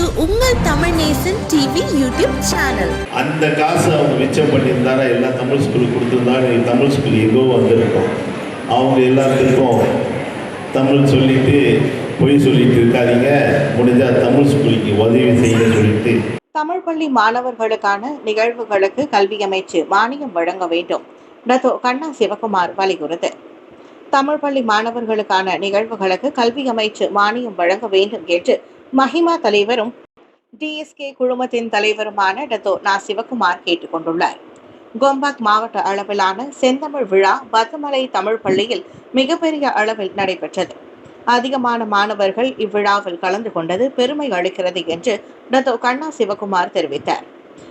இது உங்கள் Tamil Nesan TV YouTube channel அந்த காசு அவங்க மிச்சம் பண்ணியிருந்தாரா எல்லா தமிழ் ஸ்கூலுக்கு கொடுத்துருந்தா நீ தமிழ் ஸ்கூல் எங்கோ வந்திருக்கும். அவங்க எல்லாத்துக்கும் தமிழ் சொல்லிட்டு பொய் சொல்லிட்டு இருக்காதீங்க. முடிஞ்சால் தமிழ் ஸ்கூலுக்கு உதவி செய்ய சொல்லிட்டு. தமிழ் பள்ளி மாணவர்களுக்கான நிகழ்வுகளுக்கு கல்வி அமைச்சு மானியம் வழங்க வேண்டும். டத்தோ கண்ணா சிவகுமார் வலியுறுத்து. தமிழ் பள்ளி மாணவர்களுக்கான நிகழ்வுகளுக்கு கல்வி அமைச்சு மானியம் வழங்க வேண்டும் என்று மஹிமா தலைவரும் டிஎஸ்கே குழுமத்தின் தலைவருமான டத்தோ நா. சிவகுமார் கேட்டுக்கொண்டுள்ளார். கோம்பாக் மாவட்ட அளவிலான செந்தமிழ் விழா பத்துமலை தமிழ் பள்ளியில் மிகப்பெரிய அளவில் நடைபெற்றது. அதிகமான மாணவர்கள் இவ்விழாவில் கலந்து கொண்டது பெருமை அளிக்கிறது என்று டத்தோ கண்ணா சிவகுமார் தெரிவித்தார்.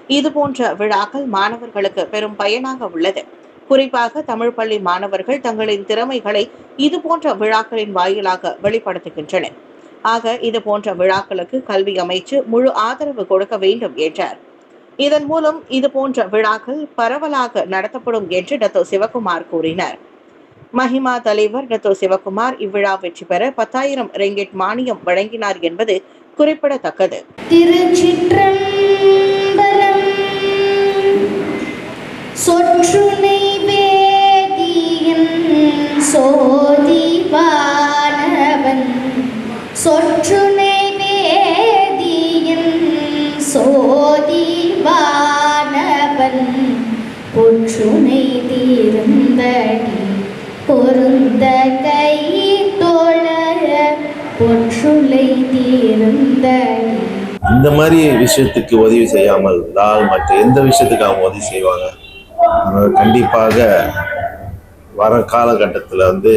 இதுபோன்ற விழாக்கள் மாணவர்களுக்கு பெரும் பயனாக உள்ளது. குறிப்பாக தமிழ் பள்ளி மாணவர்கள் தங்களின் திறமைகளை இதுபோன்ற விழாக்களின் வாயிலாக வெளிப்படுத்துகின்றனர். ஆக இது போன்ற விழாக்களுக்கு கல்வி அமைச்சு முழு ஆதரவு கொடுக்க வேண்டும் என்றார். இதன் மூலம் இது போன்ற விழாக்கள் பரவலாக நடத்தப்படும் என்று டத்தோ சிவகுமார் கூறினார். மஹிமா தலைவர் டத்தோ சிவகுமார் இவ்விழா வெற்றி பெற பத்தாயிரம் ரெங்கெட் மானியம் வழங்கினார் என்பது குறிப்பிடத்தக்கது. திருச்சிற்றம்பலம் சொற்றுனை இந்த மாதிரி விஷயத்துக்கு உதவி செய்யாமல் இருந்தால் மற்ற எந்த விஷயத்துக்கு அவங்க உதவி செய்வாங்க? கண்டிப்பாக வர காலகட்டத்தில் வந்து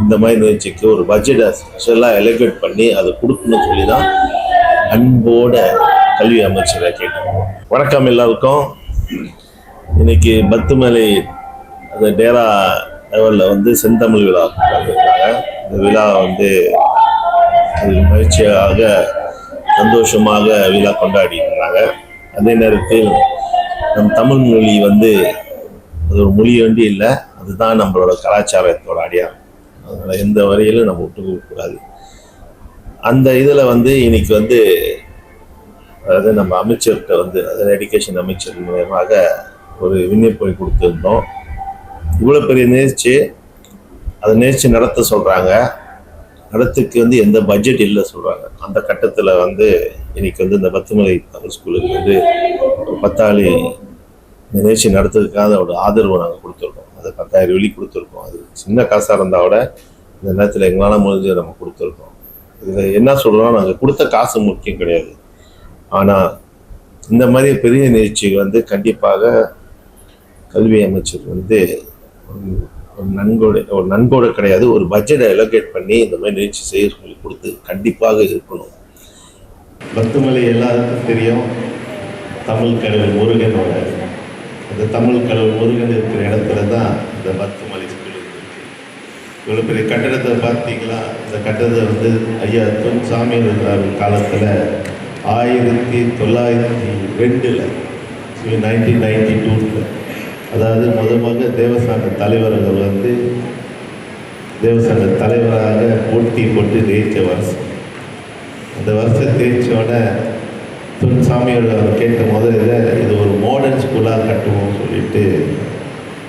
இந்த மாதிரி நிகழ்ச்சிக்கு ஒரு பட்ஜெட்டை ஸ்பெஷலாக எலோகேட் பண்ணி அதை கொடுக்கணும்னு சொல்லி தான் அன்போட கல்வி அமைச்சரை கேட்டோம் வணக்கம் எல்லாருக்கும். இன்னைக்கு பத்துமலை அந்த டேரா லெவலில் வந்து செந்தமிழ் விழா இந்த விழா வந்து மகிழ்ச்சியாக சந்தோஷமாக விழா கொண்டாடி அதே நேரத்தில் நம் தமிழ் மொழி வந்து அது ஒரு மொழி வேண்டி இல்லை அதுதான் நம்மளோட கலாச்சாரத்தோட அடையாளம். அதனால் எந்த வரையிலும் நம்ம விட்டு அந்த இதில் வந்து இன்னைக்கு வந்து அதாவது நம்ம அமைச்சர்கிட்ட வந்து அதாவது எடுகேஷன் அமைச்சர் மூலயமாக ஒரு விண்ணப்பம் கொடுத்துருந்தோம். இவ்வளோ பெரிய நிகழ்ச்சி அதை நிகழ்ச்சி நடத்த சொல்கிறாங்க நடத்துக்கு வந்து எந்த பட்ஜெட் இல்லை சொல்கிறாங்க அந்த கட்டத்தில் வந்து இன்னைக்கு வந்து இந்த பத்துமலை தமிழ் ஸ்கூலுக்கு வந்து ஒரு பத்தாளி நிகழ்ச்சி நடத்துறதுக்காக ஒரு ஆதரவு நாங்கள் கொடுத்துருக்கோம். அது பத்தாயிரம் வெளி கொடுத்துருக்கோம். அது சின்ன காசாக இருந்தால் விட இந்த நேரத்தில் எங்களால் முடிஞ்சு நம்ம கொடுத்துருக்கோம். இதில் என்ன சொல்கிறோம் நாங்கள் கொடுத்த காசு முக்கியம் கிடையாது. ஆனால் இந்த மாதிரி பெரிய நிகழ்ச்சி வந்து கண்டிப்பாக கல்வி அமைச்சர் வந்து ஒரு- ஒரு நன்கொடை ஒரு நன்கொடை கிடையாது ஒரு பட்ஜெட்டை எலோகேட் பண்ணி இந்த மாதிரி நிகழ்ச்சி செய்ய சொல்லி கொடுத்து கண்டிப்பாக இருக்கணும். பத்துமலை எல்லாருக்கும் தெரியும் தமிழ் கடவுள் முருகனோட. அந்த தமிழ் கடவுள் முருகன் இருக்கிற இடத்துல தான் இந்த பத்துமலை ஸ்கூல் இருக்கு. இவ்வளோ பெரிய கட்டடத்தை பார்த்தீங்களா? இந்த கட்டடத்தை வந்து ஐயா தொன் சாமியார் காலத்தில் ஆயிரத்தி தொள்ளாயிரத்தி ரெண்டில் நைன்டீன் நைன்டி டூவில் அதாவது முதமாக தேவசங்க தலைவர்கள் வந்து தேவசங்க தலைவராக போட்டி போட்டு ஜெயிச்ச வருஷம். அந்த வருஷம் ஜெயிச்சோட துன் சாமியோட அவர் கேட்ட முதல்ல இது ஒரு மாடர்ன் ஸ்கூலாக கட்டுவோம் சொல்லிட்டு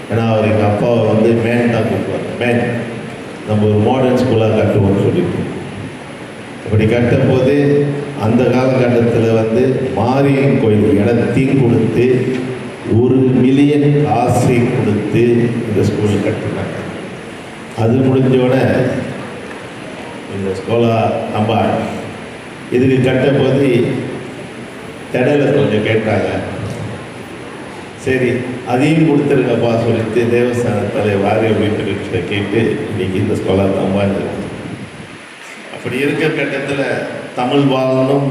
ஏன்னா அவர் எங்கள் அப்பாவை வந்து மேன் தான் கூப்பிடுவாங்க மேன் நம்ம ஒரு மாடர்ன் ஸ்கூலாக கட்டுவோம்னு சொல்லிட்டு. அப்படி கட்டும்போது அந்த காலகட்டத்தில் வந்து மாரியம்மன் கோயில் இடத்தையும் கொடுத்து ஒரு மில்லியன் காசை கொடுத்து இந்த ஸ்கூலை கட்டினாங்க. அது முடிஞ்சோட இந்த ஸ்கூலா நம்ம இதுக்கு கட்டும்போது தடையில கொஞ்சம் கேட்டாங்க. சரி அதையும் கொடுத்துருங்கப்பா சொல்லிட்டு தேவஸ்தான தலை வாரிய உறுப்பினர்கிட்ட கேட்டு இன்னைக்கு இந்த ஸ்கூலா தம்பான்னு அப்படி இருக்கிற கட்டத்தில் தமிழ் வாழணும்.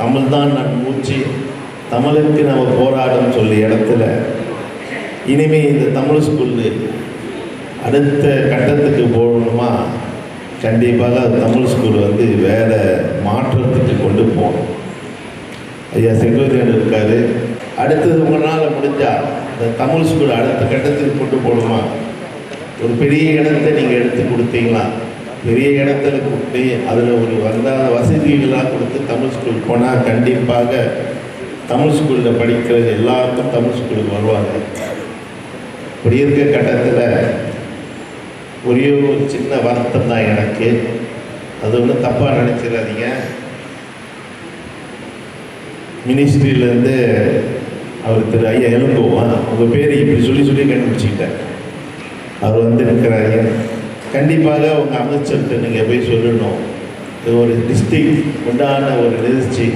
தமிழ் தான் நான் மூச்சு. தமிழுக்கு நம்ம போராடும் சொல்லி இடத்துல இனிமே இந்த தமிழ் ஸ்கூல்லு அடுத்த கட்டத்துக்கு போகணுமா? கண்டிப்பாக தமிழ் ஸ்கூல் வந்து வேறு மாற்றத்துக்கு கொண்டு போகணும். ஐயா செங்கோதியன் இருக்கார். அடுத்தது உங்களால் முடிஞ்சால் இந்த தமிழ் ஸ்கூல் அடுத்த கட்டத்துக்கு கொண்டு போகணுமா? ஒரு பெரிய இடத்தை நீங்கள் எடுத்து கொடுத்தீங்களா? பெரிய இடத்துல கூப்பிட்டு அதில் ஒரு வந்த வசதிகளாக கொடுத்து தமிழ் ஸ்கூல் போனால் கண்டிப்பாக தமிழ் ஸ்கூலில் படிக்கிற எல்லாருக்கும் தமிழ் ஸ்கூலுக்கு வருவாங்க. இப்படி இருக்க கட்டத்தில் ஒரே ஒரு சின்ன வருத்தம் தான் எனக்கு. அது ஒன்றும் தப்பாக நினச்சிடாதீங்க. மினிஸ்ட்ரியிலேருந்து அவர் திரு ஐயா எலும்புவான் உங்கள் பேர் இப்படி சொல்லி சொல்லி கண்டுபிடிச்சிக்கிட்டார். அவர் வந்து இருக்கிறாரு கண்டிப்பாக உங்கள் அமைச்சர்கிட்ட நீங்கள் போய் சொல்லணும். இது ஒரு டிஸ்ட்ரிக்ட் உண்டான ஒரு நிகழ்ச்சி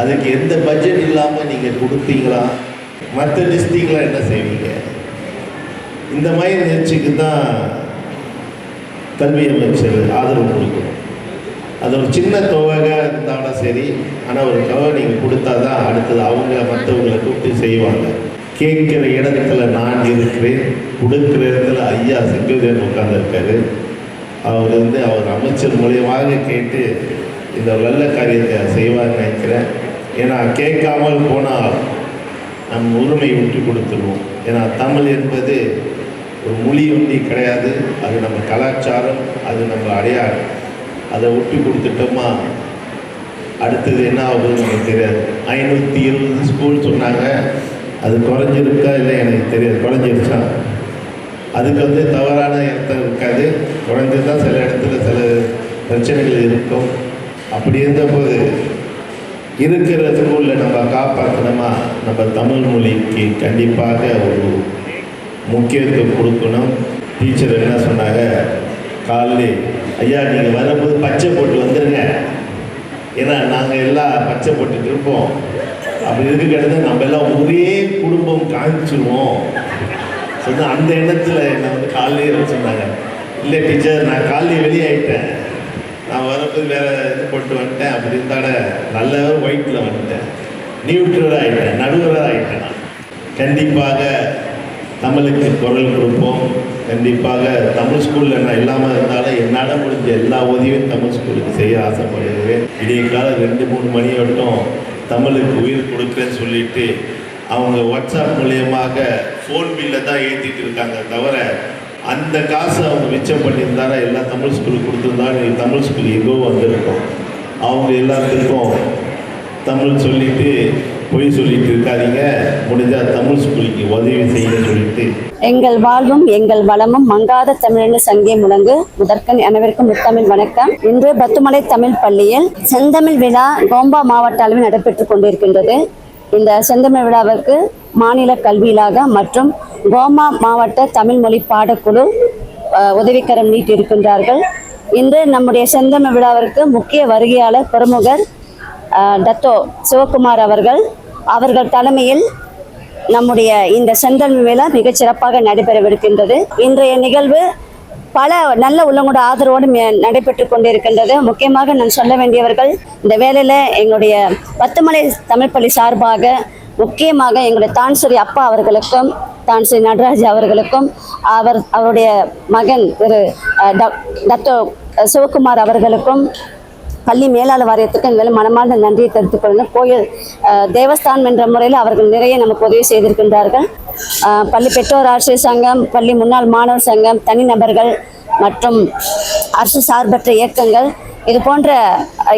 அதுக்கு எந்த பட்ஜெட் இல்லாமல் நீங்கள் கொடுத்தீங்களா மற்ற டிஸ்ட்ரிக்டில் என்ன செய்வீங்க? இந்த மாதிரி நிகழ்ச்சிக்கு தான் கல்வி அமைச்சர் ஆதரவு கொடுக்கணும். அது ஒரு சின்ன தொகையாக இருந்தாலும் சரி ஆனால் ஒரு தொகை நீங்கள் கொடுத்தா தான் அடுத்தது அவங்க மற்றவங்களை கூப்பிட்டு செய்வாங்க. கேட்குற இடத்துல நான் இருக்கிறேன் கொடுக்குற இடத்துல ஐயா செங்கோதேவன் உட்காந்துருக்காரு அவர் வந்து அவர் அமைச்சர் மூலியமாக கேட்டு இந்த நல்ல காரியத்தை செய்வார்னு நினைக்கிறேன். ஏன்னா கேட்காமல் போனால் நம் உரிமை விட்டு கொடுத்துருவோம். ஏன்னா தமிழ் என்பது ஒரு மொழி ஒன்றி கிடையாது. அது நம்ம கலாச்சாரம் அது நம்ம அடையாளம். அதை விட்டு கொடுத்துட்டோமா? அடுத்தது என்ன ஆகுதுன்னு எனக்கு தெரியாது. ஐநூற்றி இருபது ஸ்கூல் சொன்னாங்க. அது குறைஞ்சிருக்கா இல்லை எனக்கு தெரியாது. குறைஞ்சிருச்சா? அதுக்கு வந்து தவறான இடத்தம் இருக்காது. குறைஞ்சு தான் சில இடத்துல சில பிரச்சனைகள் இருக்கும். அப்படி இருந்தபோது இருக்கிற ஸ்கூலில் நம்ம காப்பாற்றணுமா? நம்ம தமிழ் மொழிக்கு கண்டிப்பாக ஒரு முக்கியத்துவம் கொடுக்கணும். டீச்சர் என்ன சொன்னாங்க? காலையில் ஐயா நீங்கள் வரும்போது பச்சை போட்டு வந்துடுங்க ஏன்னா நாங்கள் எல்லாம் பச்சை போட்டுட்டு இருப்போம். அப்படி இருக்கிறது நம்ம எல்லாம் ஒரே குடும்பம் காமிச்சிருவோம். சொன்ன அந்த எண்ணத்தில் என்னை வந்து காலையிலே சொன்னாங்க இல்லை டீச்சர் நான் காலையில் வெளியாயிட்டேன் நான் வரும்போது வேற போட்டு வந்துட்டேன். அப்படி இருந்தாட நல்ல ஒயிட்டில் வந்துட்டேன். நியூட்ரல் ஆகிட்டேன் நடுவராக ஆகிட்டேன் நான். கண்டிப்பாக தமிழுக்கு குரல் கொடுப்போம். கண்டிப்பாக தமிழ் ஸ்கூலில் நான் இல்லாமல் இருந்தாலும் என்னால் முடிஞ்ச எல்லா உதவியும் தமிழ் ஸ்கூலுக்கு செய்ய ஆசைப்படுகிறேன். இடையே காலம் ரெண்டு மூணு மணி வரைக்கும் தமிழுக்கு உயிர் கொடுக்குறேன்னு சொல்லிட்டு அவங்க வாட்ஸ்அப் மூலியமாக ஃபோன் பில்லை தான் ஏற்றிட்டு இருக்காங்க. தவிர அந்த காசு அவங்க மிச்சம் பண்ணியிருந்தாரா எல்லா தமிழ் ஸ்கூலுக்கு கொடுத்துருந்தாலும் தமிழ் ஸ்கூல் எங்கோ வந்திருக்கும். அவங்க எல்லாத்துக்கும் தமிழ் சொல்லிட்டு பொய் சொல்லிட்டு இருக்காதீங்க. முடிஞ்சால் தமிழ் ஸ்கூலுக்கு உதவி செய்ய சொல்லிட்டு. எங்கள் வாழ்வும் எங்கள் வளமும் மங்காத தமிழென்று சங்கே முழங்கு. முதற்கண் அனைவருக்கும் முத்தமிழ் வணக்கம். இன்று பத்துமலை தமிழ் பள்ளியில் செந்தமிழ் விழா கோம்பா மாவட்ட அளவில் நடைபெற்றுக் கொண்டிருக்கின்றது. இந்த செந்தமிழ் விழாவிற்கு மாநில கல்வியிலாக மற்றும் கோமா மாவட்ட தமிழ் மொழி பாடக்குழு உதவிக்கரம் நீட்டியிருக்கின்றார்கள். இன்று நம்முடைய செந்தம விழாவிற்கு முக்கிய வருகையாளர் பிரமுகர் டத்தோ சிவகுமார் அவர்கள். அவர்கள் தலைமையில் நம்முடைய இந்த செந்தமிழ் விழா மிகச் சிறப்பாக நடைபெறவிருக்கின்றது. இன்றைய நிகழ்வு பல நல்ல உள்ளங்களோட ஆதரவோடு நடைபெற்று கொண்டிருக்கின்றது. முக்கியமாக நான் சொல்ல வேண்டியவர்கள் இந்த வேலையில் எங்களுடைய பத்துமலை தமிழ்ப்பள்ளி சார்பாக முக்கியமாக எங்களுடைய தான்சரி அப்பா அவர்களுக்கும் தான்சரி நடராஜ் அவர்களுக்கும் அவர் அவருடைய மகன் திரு டாக்டர் சிவகுமார் அவர்களுக்கும் பள்ளி மேலாளர் வாரியத்துக்கு எங்கள் மனமார்ந்த நன்றியை தெரிவித்துக் கொள்ளணும் கோயில் தேவஸ்தானம் என்ற முறையில் அவர்கள் நிறைய நமக்கு உதவி செய்திருக்கின்றார்கள். பள்ளி பெற்றோர் ஆசிரியர் சங்கம் பள்ளி முன்னாள் மாணவர் சங்கம் தனிநபர்கள் மற்றும் அரசு சார்பற்ற இயக்கங்கள். இது போன்ற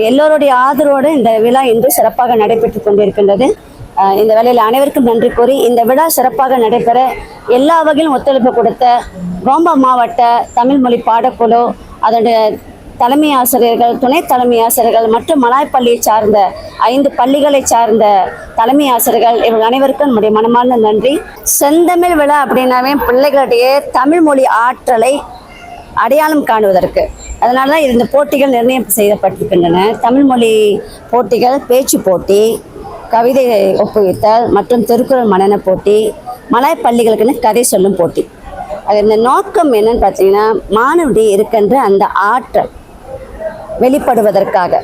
எல்லோருடைய ஆதரவோடு இந்த விழா இன்று சிறப்பாக நடைபெற்றுக் கொண்டிருக்கின்றது. இந்த வேலையில் அனைவருக்கும் நன்றி கூறி இந்த விழா சிறப்பாக நடைபெற எல்லா வகையிலும் ஒத்துழைப்பு கொடுத்த கோம்பா மாவட்ட தமிழ் மொழி பாடக்குழு அதனுடைய தலைமை ஆசிரியர்கள் துணை தலைமை ஆசிரியர்கள் மற்றும் மலாய்ப்பள்ளியை சார்ந்த ஐந்து பள்ளிகளை சார்ந்த தலைமை ஆசிரியர்கள் இவர்கள் அனைவருக்கும் நம்முடைய மனமார்ந்த நன்றி. செந்தமிழ் விழா அப்படின்னாவே பிள்ளைகளுடைய தமிழ் மொழி ஆற்றலை அடையாளம் காணுவதற்கு. அதனால தான் இந்த போட்டிகள் நிர்ணயம் செய்யப்பட்டிருக்கின்றன. தமிழ் மொழி போட்டிகள் பேச்சு போட்டி கவிதை ஒப்புவித்தல் மற்றும் திருக்குறள் மனன போட்டி மலாய் பள்ளிகளுக்குன்னு கதை சொல்லும் போட்டி. அது இந்த நோக்கம் என்னன்னு பார்த்தீங்கன்னா மாணவருடைய இருக்கின்ற அந்த ஆற்றல் வெளிப்படுவதற்காக.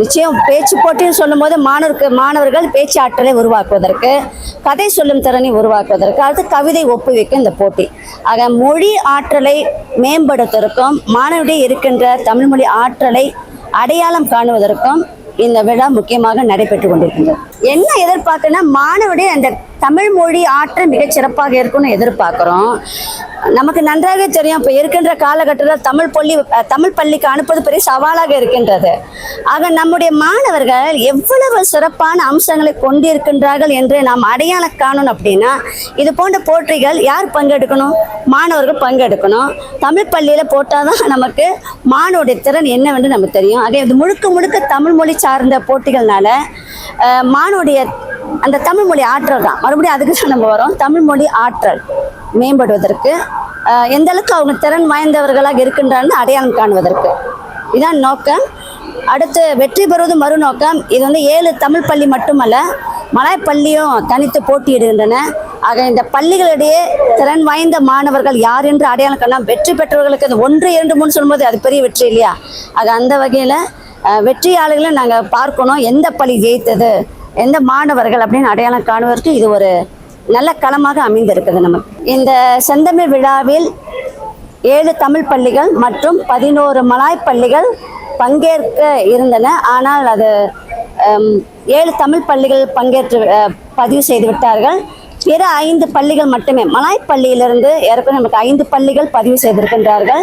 நிச்சயம் பேச்சு போட்டின்னு சொல்லும்போது மாணவருக்கு மாணவர்கள் பேச்சு ஆற்றலை உருவாக்குவதற்கு கதை சொல்லும் திறனை உருவாக்குவதற்கு அடுத்து கவிதை ஒப்புவிக்கும் இந்த போட்டி. ஆக மொழி ஆற்றலை மேம்படுத்துவதற்கும் மாணவருடைய இருக்கின்ற தமிழ்மொழி ஆற்றலை அடையாளம் காணுவதற்கும் இந்த விழா முக்கியமாக நடைபெற்று கொண்டிருக்கின்றது. என்ன எதிர்பார்க்கனா மாணவருடைய அந்த தமிழ் மொழி ஆற்றல் மிகச் சிறப்பாக இருக்கும்னு எதிர்பார்க்குறோம். நமக்கு நன்றாக தெரியும் இப்போ இருக்கின்ற காலகட்டத்தில் தமிழ் பள்ளி தமிழ் பள்ளிக்கு அனுப்புவது பெரிய சவாலாக இருக்கின்றது. ஆக நம்முடைய மாணவர்கள் எவ்வளவு சிறப்பான அம்சங்களை கொண்டிருக்கின்றார்கள் என்று நாம் அடையாளம் காணணும் அப்படின்னா இது போன்ற போட்டிகள் யார் பங்கெடுக்கணும்? மாணவர்கள் பங்கெடுக்கணும். தமிழ் பள்ளியில் போட்டால் தான் நமக்கு மாணவருடைய திறன் என்னவென்று நமக்கு தெரியும். அதே இது முழுக்க முழுக்க தமிழ் மொழி சார்ந்த போட்டிகள்னால மாணவருடைய அந்த தமிழ் மொழி ஆற்றல் தான். மறுபடியும் அதுக்கு நம்ம வரோம். தமிழ் மொழி ஆற்றல் மேம்படுவதற்கு எந்த அளவுக்கு அவங்க திறன் வாய்ந்தவர்களாக இருக்கின்றான்னு அடையாளம் காணுவதற்கு. இதான் நோக்கம். அடுத்து வெற்றி பெறுவது மறுநோக்கம். இது வந்து ஏழு தமிழ் பள்ளி மட்டுமல்ல மலாய் பள்ளியும் தனித்து போட்டியிடுகின்றன. ஆக இந்த பள்ளிகளிடையே திறன் வாய்ந்த மாணவர்கள் யார் என்று அடையாளம் காணலாம். வெற்றி பெற்றவர்களுக்கு அது ஒன்று இரண்டு மூணு சொல்லும்போது அது பெரிய வெற்றி இல்லையா? ஆக அந்த வகையில் வெற்றியாளர்களை நாங்கள் பார்க்கணும். எந்த பள்ளி ஜெயித்தது? எந்த மாணவர்கள் அப்படின்னு அடையாளம் காணுவதற்கு இது ஒரு நல்ல களமாக அமைந்திருக்குது நமக்கு. இந்த செந்தமிழ் விழாவில் ஏழு தமிழ் பள்ளிகள் மற்றும் பதினோரு மலாய் பள்ளிகள் பங்கேற்க இருந்தன. ஆனால் அது ஏழு தமிழ் பள்ளிகள் பங்கேற்று பதிவு செய்து விட்டார்கள். பிற ஐந்து பள்ளிகள் மட்டுமே. மலாய் பள்ளியிலிருந்து ஏற்கனவே நமக்கு ஐந்து பள்ளிகள் பதிவு செய்திருக்கின்றார்கள்.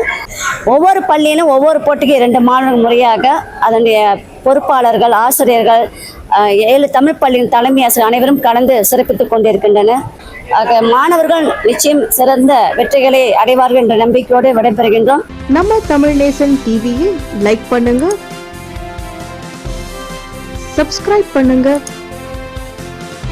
ஒவ்வொரு பள்ளியிலும் ஒவ்வொரு போட்டிக்கு இரண்டு மாணவர்கள் முறையாக அதனுடைய பொறுப்பாளர்கள் ஆசிரியர்கள் ஏழு தமிழ் பள்ளியின் தலைமை ஆசிரியர் அனைவரும் கலந்து சிறப்பித்துக் கொண்டிருக்கின்றனர். ஆக மாணவர்கள் நிச்சயம் சிறந்த வெற்றிகளை அடைவார்கள் என்ற நம்பிக்கையோடு விடைபெறுகின்றோம். நம்ம தமிழ் நேசன் டிவியை லைக் பண்ணுங்க சப்ஸ்கிரைப் பண்ணுங்க.